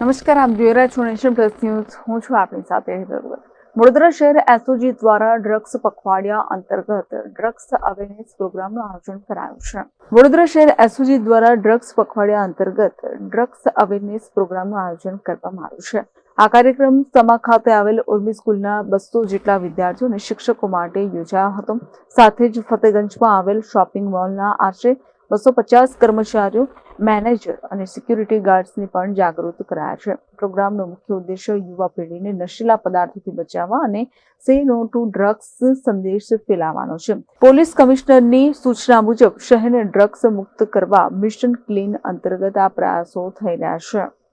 નમસ્કાર, આપ જોઈ રહ્યા છો નેશન પ્લસ ન્યૂઝ. હું છું આપની સાથે. વડોદરા શહેર એસઓજી દ્વારા ડ્રગ્સ પખવાડિયા અંતર્ગત ડ્રગ્સ અવેરનેસ પ્રોગ્રામનું આયોજન કરાયું છે. વડોદરા શહેર એસઓજી દ્વારા ડ્રગ્સ પખવાડિયા અંતર્ગત ડ્રગ્સ અવેરનેસ પ્રોગ્રામનું આયોજન કરવામાં આવ્યું છે. આ કાર્યક્રમ સમા ખાતે આવેલ ઉર્મી સ્કૂલના બસો જેટલા વિદ્યાર્થીઓ અને શિક્ષકો માટે યોજાયો હતો. સાથે જ ફતેગંજમાં આવેલ શોપિંગ મોલના આશરે બસો પચાસ કર્મચારીઓ મેનેજર અને સિક્યુરિટી ગાર્ડ્સને પણ જાગૃત કરાયા છે. પ્રોગ્રામનો મુખ્ય ઉદ્દેશ્ય યુવા પેઢીને નશીલા પદાર્થોથી બચાવવા અને સે નો ટુ ડ્રગ્સ સંદેશ ફેલાવવાનો છે. પોલીસ કમિશનરની સૂચના મુજબ શહેરને ડ્રગ્સ મુક્ત કરવા મિશન ક્લીન અંતર્ગત આ પ્રયાસો થઈ રહ્યા છે.